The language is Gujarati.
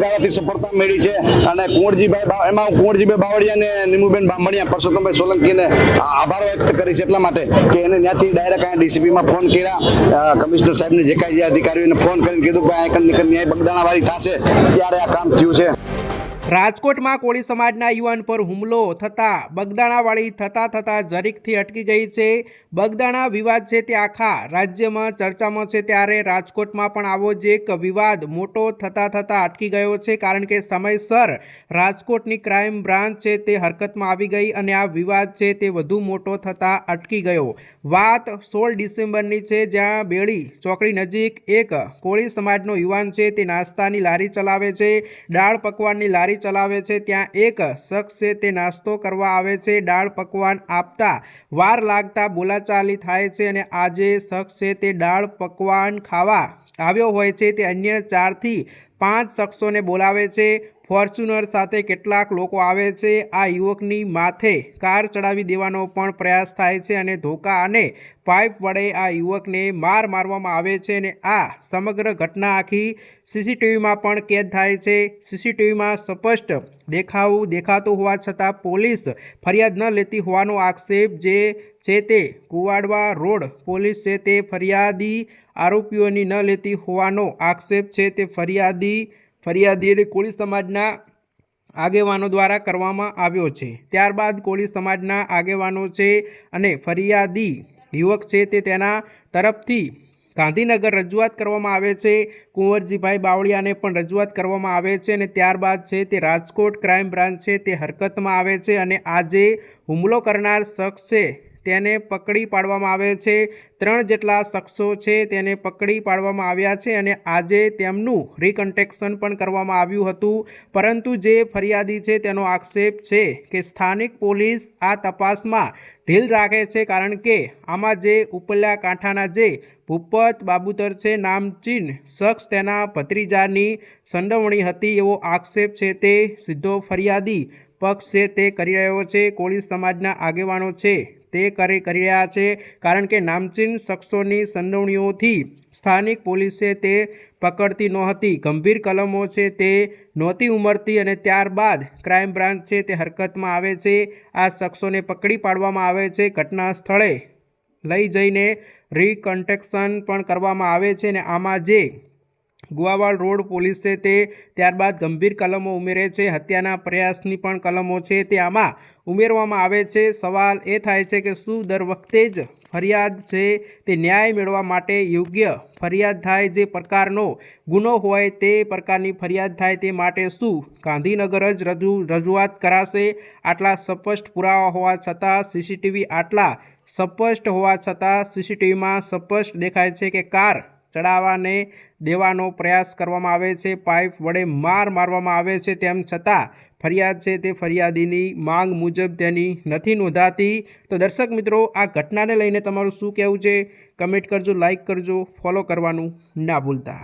ગાળાથી સફળતા મેળવી છે. અને કુંવરજીભાઈ એમાં કુંવરજીભાઈ બાવળિયા અને નિમુબેન બામણિયા, પરસોત્તમભાઈ સોલંકીને આભાર વ્યક્ત કરીશ એટલા માટે કે એને ત્યાંથી ડાયરેક્ટ અહીંયા ડીસીપીમાં ફોન કર્યા. કમિશનર સાહેબને જે કાંઈ અધિકારીઓને ફોન કરીને કીધું કે અહીંયા ન્યાય બગદાણાવાળી થશે, ત્યારે આ કામ થયું છે. રાજકોટમાં કોળી સમાજના યુવાન પર હુમલો થતાં બગદાણાવાળી થતાં થતાં જરીકથી અટકી ગઈ છે. બગદાણા વિવાદ છે તે આખા રાજ્યમાં ચર્ચામાં છે ત્યારે રાજકોટમાં પણ આવો જ એક વિવાદ મોટો થતાં થતાં અટકી ગયો છે કારણ કે સમયસર રાજકોટની ક્રાઇમ બ્રાન્ચ છે તે હરકતમાં આવી ગઈ અને આ વિવાદ છે તે વધુ મોટો થતાં અટકી ગયો. વાત સોળ ડિસેમ્બરની છે જ્યાં બેડી ચોકડી નજીક એક કોળી સમાજનો યુવાન છે તે નાસ્તાની લારી ચલાવે છે. દાળ પકવાનની લારી ચલાવે છે, ત્યાં એક શખ્સ છે, તે નાસ્તો કરવા આવે છે, દાળ પકવાન આપતા વાર લાગતા બોલાચાલી થાય છે અને આજે શખ્સ છે, તે દાળ પકવાન ખાવા આવ્યો હોય છે, તે અન્ય ચારથી પાંચ શખ્સોને બોલાવે છે. ફોર્ચ્યુનર સાથે કેટલાક લોકો આવે છે. આ યુવકની માથે કાર ચડાવી દેવાનો પણ પ્રયાસ થાય છે અને ધોકા અને પાઇપ વડે આ યુવકને માર મારવામાં આવે છે અને આ સમગ્ર ઘટના આખી સીસીટીવીમાં પણ કેદ થાય છે. સીસીટીવીમાં સ્પષ્ટ દેખાવું દેખાતું હોવા છતાં પોલીસ ફરિયાદ ન લેતી હોવાનો આક્ષેપ જે છે તે કુવાડવા રોડ પોલીસ છે તે ફરિયાદી આરોપીઓની ન લેતી હોવાનો આક્ષેપ છે તે ફરિયાદી ફરિયાદી એટલે કોળી સમાજના આગેવાનો દ્વારા કરવામાં આવ્યો છે. ત્યારબાદ કોળી સમાજના આગેવાનો છે અને ફરિયાદી યુવક છે તે તેના તરફથી ગાંધીનગર રજૂઆત કરવામાં આવે છે. કુંવરજીભાઈ બાવળિયાને પણ રજૂઆત કરવામાં આવે છે અને ત્યારબાદ છે તે રાજકોટ ક્રાઇમ બ્રાન્ચ છે તે હરકતમાં આવે છે અને આજે હુમલો કરનાર શખ્સ છે તેને પકડી પાડવામાં આવે છે. ત્રણ જેટલા શખ્સો છે તેને પકડી પાડવામાં આવ્યા છે અને આજે તેમનું રિકન્ટેક્શન પણ કરવામાં આવ્યું હતું. પરંતુ જે ફરિયાદી છે તેનો આક્ષેપ છે કે સ્થાનિક પોલીસ આ તપાસમાં ઢીલ રાખે છે કારણ કે આમાં જે ઉપલા કાંઠાના જે ભૂપત બાબુતર છે નામચીન શખ્સ તેના ભત્રીજાની સંડોવણી હતી એવો આક્ષેપ છે તે સીધો ફરિયાદી પક્ષ છે તે કરી રહ્યો છે. કોળી સમાજના આગેવાનો છે. તે કરી રહ્યા છે. કારણ કે નામચીન શખ્સોની સંડોવણીઓથી સ્થાનિક પોલીસે તે પકડતી નહોતી. ગંભીર કલમો છે તે નહોતી ઉમરતી અને ત્યારબાદ ક્રાઇમ બ્રાન્ચ છે તે હરકતમાં આવે છે. આ શખ્સોને પકડી પાડવામાં આવે છે. ઘટના સ્થળે લઈ જઈને રિકન્ટેક્શન પણ કરવામાં આવે છે અને આમાં જે ગુવાવાડ રોડ પોલીસ તે ત્યારબાદ ગંભીર કલમો ઉમેરે છે. હત્યાના પ્રયાસની પણ કલમો છે તે આમાં ઉમેરવામાં આવે છે. સવાલ એ થાય છે કે શું દર વખતે જ ફરિયાદ છે તે ન્યાય મેળવવા માટે યોગ્ય ફરિયાદ થાય જે પ્રકારનો ગુનો હોય તે પ્રકારની ફરિયાદ થાય તે માટે શું? ગાંધીનગર જ રજૂ, રજૂઆત કરાશે. આટલા સ્પષ્ટ પુરાવા હોવા છતાં સીસીટીવી આટલા સ્પષ્ટ હોવા છતાં સીસીટીવીમાં સ્પષ્ટ દેખાય છે કે કાર ચડાવવાને દેવાનો પ્રયાસ કરવામાં આવે છે. પાઇપ વડે માર મારવામાં આવે છે. તેમ છતાં ફરિયાદ છે તે ફરિયાદીની માંગ મુજબ તેની નથી નોંધાતી. તો દર્શક મિત્રો, આ ઘટનાને લઈને તમારું શું કહેવું છે? કમેન્ટ કરજો, લાઇક કરજો, ફોલો કરવાનું ના ભૂલતા.